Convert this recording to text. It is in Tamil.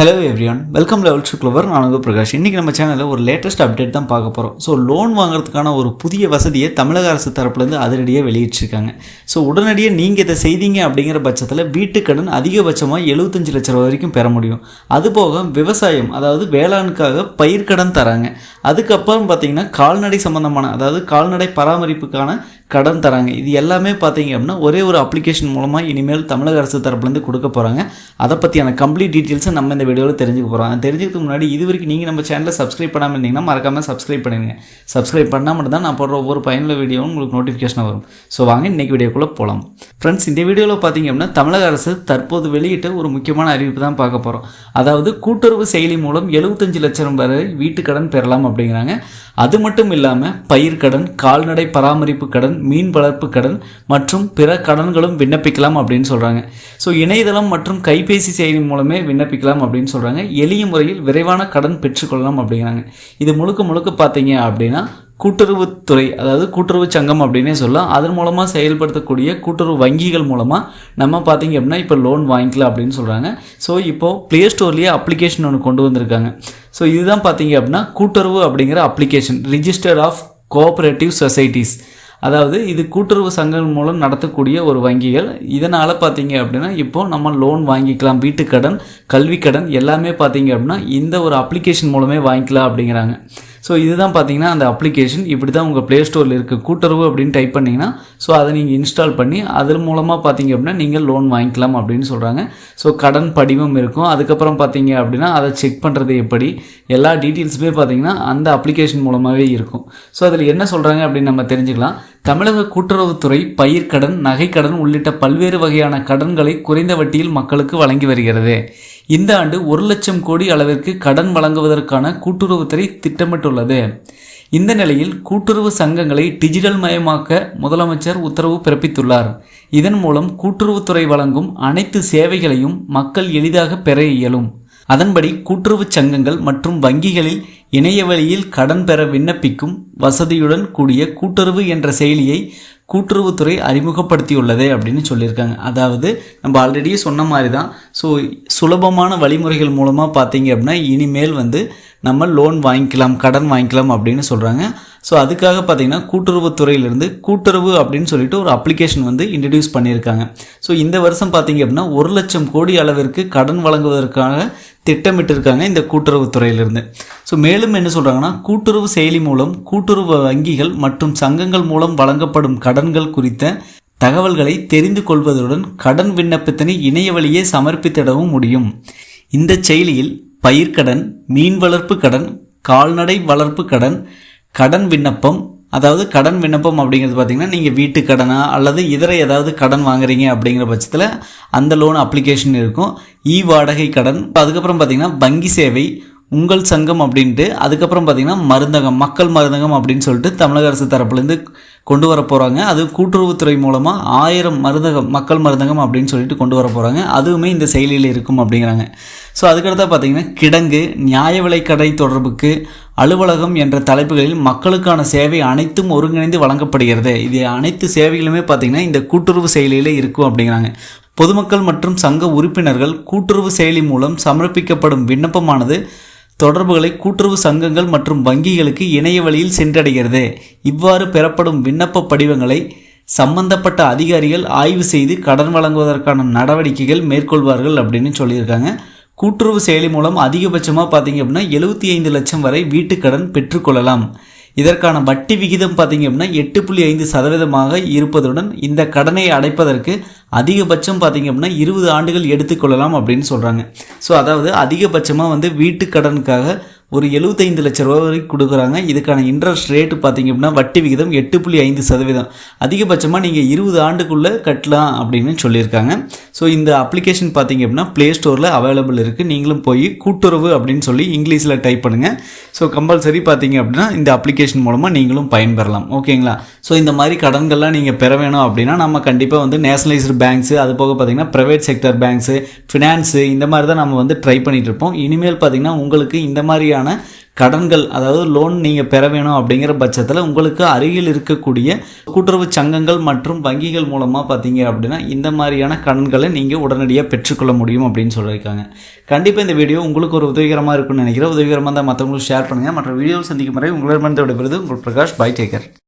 Hello everyone welcome level to clever நான் பிரகாஷ். இன்றைக்கி நம்ம சேனலில் ஒரு லேட்டஸ்ட் அப்டேட் தான் பார்க்க போகிறோம் ஸோ லோன் வாங்குறதுக்கான ஒரு புதிய வசதியை தமிழக அரசு தரப்புலேருந்து அதிரடியாக வெளியிட்டிருக்காங்க. ஸோ உடனடியாக நீங்கள் இதை செய்தீங்க அப்படிங்கிற பட்சத்தில் வீட்டுக்கடன் அதிகபட்சமாக எழுபத்தஞ்சு லட்ச ரூபா வரைக்கும் பெற முடியும். அதுபோக விவசாயம் அதாவது வேளாண்க்காக பயிர்க்கடன் தராங்க. அதுக்கப்புறம் பார்த்திங்கன்னா கால்நடை சம்மந்தமான அதாவது கால்நடை பராமரிப்புக்கான கடன் தராங்க. இது எல்லாமே பார்த்தீங்க அப்படின்னா ஒரே ஒரு அப்ளிகேஷன் மூலமாக இனிமேல் தமிழக அரசு தரப்புலேருந்து கொடுக்க போகிறாங்க அதை பற்றியான கம்ப்ளீட் டீட்டெயில்ஸை நம்ம இந்த வீடியோவில் தெரிஞ்சுக்க போகிறோம் தெரிஞ்சுக்கிறதுக்கு முன்னாடி இது வரைக்கும் நீங்கள் நம்ம சேனலை சப்ஸ்கிரைப் பண்ணாமல் இருந்தீங்கன்னா மறக்காமல் சப்ஸ்கிரைப் பண்ணிடுங்க சப்ஸ்கிரைப் பண்ணால் மட்டும் தான் நான் போடுற ஒவ்வொரு பயனுள்ள வீடியோவும் உங்களுக்கு நோட்டிஃபிகேஷன் வரும். ஸோ வாங்க இன்றைக்கி வீடியோக்குள்ளே போகலாம் ஃப்ரெண்ட்ஸ் இந்த வீடியோவில் பார்த்தீங்க அப்படின்னா தமிழக அரசு தற்போது வெளியிட்ட ஒரு முக்கியமான அறிவிப்பு தான் பார்க்க போகிறோம் அதாவது கூட்டுறவு செயலி மூலம் எழுபத்தஞ்சு லட்சம் வரை வீட்டுக்கடன் பெறலாம் அப்படிங்கிறாங்க. அது மட்டும் இல்லாமல் பயிர்க்கடன் கால்நடை பராமரிப்பு கடன் மீன் வளர்ப்பு கடன் மற்றும் பிற கடன்களும் விண்ணப்பிக்கலாம் அப்படின்னு சொல்கிறாங்க ஸோ இணையதளம் மற்றும் கைபேசி செயலி மூலமே விண்ணப்பிக்கலாம் அப்படின்னு சொல்கிறாங்க எளிய முறையில் விரைவான கடன் பெற்றுக்கொள்ளலாம் அப்படிங்கிறாங்க. இது முழுக்க முழுக்க பார்த்தீங்க அப்படின்னா கூட்டுறவுத்துறை அதாவது கூட்டுறவு சங்கம் அப்படின்னே சொல்லலாம். அதன் மூலமாக செயல்படுத்தக்கூடிய கூட்டுறவு வங்கிகள் மூலமாக நம்ம பார்த்தீங்க அப்படின்னா இப்போ லோன் வாங்கிக்கலாம் அப்படின்னு சொல்கிறாங்க ஸோ இப்போது ப்ளே ஸ்டோர்லேயே அப்ளிகேஷன் ஒன்று கொண்டு வந்திருக்காங்க. ஸோ இதுதான் பார்த்தீங்க அப்படின்னா கூட்டுறவு அப்படிங்கிற application register of cooperative societies அதாவது இது கூட்டுறவு சங்கங்கள் மூலம் நடத்தக்கூடிய ஒரு வங்கிகள். இதனால் பார்த்தீங்க அப்படின்னா இப்போது நம்ம லோன் வாங்கிக்கலாம் வீட்டுக்கடன் கல்விக்கடன் எல்லாமே பார்த்தீங்க அப்படின்னா இந்த ஒரு அப்ளிகேஷன் மூலமே வாங்கிக்கலாம் அப்படிங்கிறாங்க. ஸோ இதுதான் பார்த்தீங்கன்னா அந்த அப்ளிகேஷன் இப்படி தான் உங்கள் ப்ளே ஸ்டோரில் இருக்குது கூட்டுறவு அப்படின்னு டைப் பண்ணிங்கன்னா ஸோ அதை நீங்கள் இன்ஸ்டால் பண்ணி அதன் மூலமாக பார்த்தீங்க அப்படின்னா நீங்கள் லோன் வாங்கிக்கலாம் அப்படின்னு சொல்கிறாங்க ஸோ கடன் படிவம் இருக்கும். அதுக்கப்புறம் பார்த்தீங்க அப்படின்னா அதை செக் பண்ணுறது எப்படி? எல்லா டீட்டெயில்ஸுமே பார்த்தீங்கன்னா அந்த அப்ளிகேஷன் மூலமாகவே இருக்கும். ஸோ அதில் என்ன சொல்கிறாங்க அப்படின்னு நம்ம தெரிஞ்சுக்கலாம். தமிழக கூட்டுறவுத்துறை பயிர்க்கடன் நகைக்கடன் உள்ளிட்ட பல்வேறு வகையான கடன்களை குறைந்த வட்டியில் மக்களுக்கு வழங்கி வருகிறது. இந்த ஆண்டு ஒரு லட்சம் கோடி அளவிற்கு கடன் வழங்குவதற்கான கூட்டுறவுத்துறை திட்டமிட்டுள்ளது. இந்த நிலையில் கூட்டுறவு சங்கங்களை டிஜிட்டல் மயமாக்க முதலமைச்சர் உத்தரவு பிறப்பித்துள்ளார். இதன் மூலம் கூட்டுறவுத்துறை வழங்கும் அனைத்து சேவைகளையும் மக்கள் எளிதாக பெற இயலும். அதன்படி கூட்டுறவு சங்கங்கள் மற்றும் வங்கிகளில் இணைய வழியில் கடன் பெற விண்ணப்பிக்கும் வசதியுடன் கூடிய கூட்டுறவு என்ற செயலியை கூட்டுறவுத்துறை அறிமுகப்படுத்தியுள்ளது அப்படின்னு சொல்லியிருக்காங்க. அதாவது நம்ம ஆல்ரெடி சொன்ன மாதிரி தான் ஸோ சுலபமான வழிமுறைகள் மூலமாக பார்த்தீங்க அப்படின்னா இனிமேல் வந்து நம்ம லோன் வாங்கிக்கலாம் கடன் வாங்கிக்கலாம் அப்படின்னு சொல்கிறாங்க ஸோ அதுக்காக பார்த்தீங்கன்னா கூட்டுறவுத்துறையிலிருந்து கூட்டுறவு அப்படின்னு சொல்லிட்டு ஒரு அப்ளிகேஷன் வந்து இன்ட்ரடியூஸ் பண்ணியிருக்காங்க. ஸோ இந்த வருஷம் பார்த்தீங்க அப்படின்னா ஒரு லட்சம் கோடி அளவிற்கு கடன் வழங்குவதற்காக திட்டமிட்டிருக்காங்க இந்த கூட்டுறவுத்துறையிலிருந்து ஸோ மேலும் என்ன சொல்கிறாங்கன்னா கூட்டுறவு செயலி மூலம் கூட்டுறவு வங்கிகள் மற்றும் சங்கங்கள் மூலம் வழங்கப்படும் கடன்கள் குறித்த தகவல்களை தெரிந்து கொள்வதுடன் கடன் விண்ணப்பத்தினை இணைய வழியே சமர்ப்பித்திடவும் முடியும். இந்த செயலியில் பயிர்க்கடன் மீன் வளர்ப்பு கடன் கால்நடை வளர்ப்பு கடன் கடன் விண்ணப்பம் அதாவது கடன் விண்ணப்பம் அப்படிங்கிறது பார்த்திங்கன்னா நீங்கள் வீட்டு கடனா அல்லது இதர ஏதாவது கடன் வாங்குறீங்க அப்படிங்கிற பட்சத்தில் அந்த லோன் அப்ளிகேஷன் இருக்கும். இ வாடகை கடன் அதுக்கப்புறம் பார்த்திங்கன்னா வங்கி சேவை உங்கள் சங்கம் அப்படின்ட்டு அதுக்கப்புறம் பார்த்திங்கன்னா மருந்தகம் மக்கள் மருந்தகம் அப்படின்னு சொல்லிட்டு தமிழக அரசு தரப்புலேருந்து கொண்டு வர போகிறாங்க அது கூட்டுறவுத்துறை மூலமாக ஆயிரம் மருந்தகம் மக்கள் மருந்தகம் அப்படின்னு சொல்லிட்டு கொண்டு வர போகிறாங்க அதுவுமே இந்த செயலியில் இருக்கும் அப்படிங்கிறாங்க. ஸோ அதுக்கடுத்தா பார்த்திங்கன்னா கிடங்கு நியாய விலைக்கடை தொடர்புக்கு அலுவலகம் என்ற தலைப்புகளில் மக்களுக்கான சேவை அனைத்தும் ஒருங்கிணைந்து வழங்கப்படுகிறது. இது அனைத்து சேவைகளுமே பார்த்திங்கன்னா இந்த கூட்டுறவு செயலியில் இருக்கும் அப்படிங்கிறாங்க. பொதுமக்கள் மற்றும் சங்க உறுப்பினர்கள் கூட்டுறவு செயலி மூலம் சமர்ப்பிக்கப்படும் விண்ணப்பமானது தொடர்புகளை கூட்டுறவு சங்கங்கள் மற்றும் வங்கிகளுக்கு இணைய வழியில் சென்றடைகிறது. இவ்வாறு பெறப்படும் விண்ணப்ப படிவங்களை சம்பந்தப்பட்ட அதிகாரிகள் ஆய்வு செய்து கடன் வழங்குவதற்கான நடவடிக்கைகள் மேற்கொள்வார்கள் அப்படின்னு சொல்லியிருக்காங்க. கூட்டுறவு செயலி மூலம் அதிகபட்சமாக பார்த்தீங்க அப்படின்னா எழுபத்தி ஐந்து லட்சம் வரை வீட்டுக்கடன் பெற்றுக்கொள்ளலாம் இதற்கான வட்டி விகிதம் பார்த்தீங்க அப்படின்னா எட்டு புள்ளி ஐந்து சதவீதமாக இருப்பதுடன் இந்த கடனை அடைப்பதற்கு அதிகபட்சம் பார்த்தீங்க அப்படின்னா இருபது ஆண்டுகள் எடுத்துக்கொள்ளலாம் அப்படின்னு சொல்கிறாங்க ஸோ அதாவது அதிகபட்சமாக வந்து வீட்டு கடனுக்காக ஒரு எழுபத்தைந்து லட்ச ரூபா வரைக்கும் கொடுக்குறாங்க. இதுக்கான இன்ட்ரெஸ்ட் ரேட்டு பார்த்தீங்க அப்படின்னா வட்டி விகிதம் எட்டு புள்ளி ஐந்து சதவீதம். அதிகபட்சமாக நீங்கள் இருபது ஆண்டுக்குள்ளே கட்டலாம் அப்படின்னு சொல்லியிருக்காங்க. ஸோ இந்த அப்ளிகேஷன் பார்த்தீங்க அப்படின்னா ப்ளே ஸ்டோரில் அவைலபிள் இருக்குது நீங்களும் போய் கூட்டுறவு அப்படின்னு சொல்லி இங்கிலீஷில் டைப் பண்ணுங்கள் ஸோ கம்பல்சரி பார்த்தீங்க அப்படின்னா இந்த அப்ளிகேஷன் மூலமாக நீங்களும் பயன்பெறலாம். ஓகேங்களா ஸோ இந்த மாதிரி கடன்கள்லாம் நீங்கள் பெற வேணும் அப்படின்னா நம்ம கண்டிப்பாக வந்து நேஷனலைஸ்டு பேங்க்ஸு அது போக பார்த்தீங்கன்னா ப்ரைவேட் செக்டர் பேங்க்ஸு ஃபினான்ஸு இந்த மாதிரி தான் நம்ம வந்து ட்ரை பண்ணிகிட்டு இருப்போம். இனிமேல் பார்த்தீங்கன்னா உங்களுக்கு இந்த மாதிரியான கடன்கள் அதாவது லோன் நீங்கள் பெற வேணும் அப்படிங்கிற பட்சத்தில் உங்களுக்கு அருகில் இருக்கக்கூடிய கூட்டுறவு சங்கங்கள் மற்றும் வங்கிகள் மூலமாக பார்த்தீங்க அப்படின்னா இந்த மாதிரியான கடன்களை நீங்கள் உடனடியாக பெற்றுக்கொள்ள முடியும் அப்படின்னு சொல்லியிருக்காங்க. கண்டிப்பாக இந்த வீடியோ உங்களுக்கு ஒரு உதவிகரமாக இருக்கும்னு நினைக்கிறேன். உதவிகரமாக இருந்தால் மற்றவங்களுக்கு ஷேர் பண்ணுங்கள் மற்ற வீடியோ சந்திக்கும் முறை உங்களிடமிருந்து விடைபெறுது உங்கள் பிரகாஷ் பை டேக்கர்.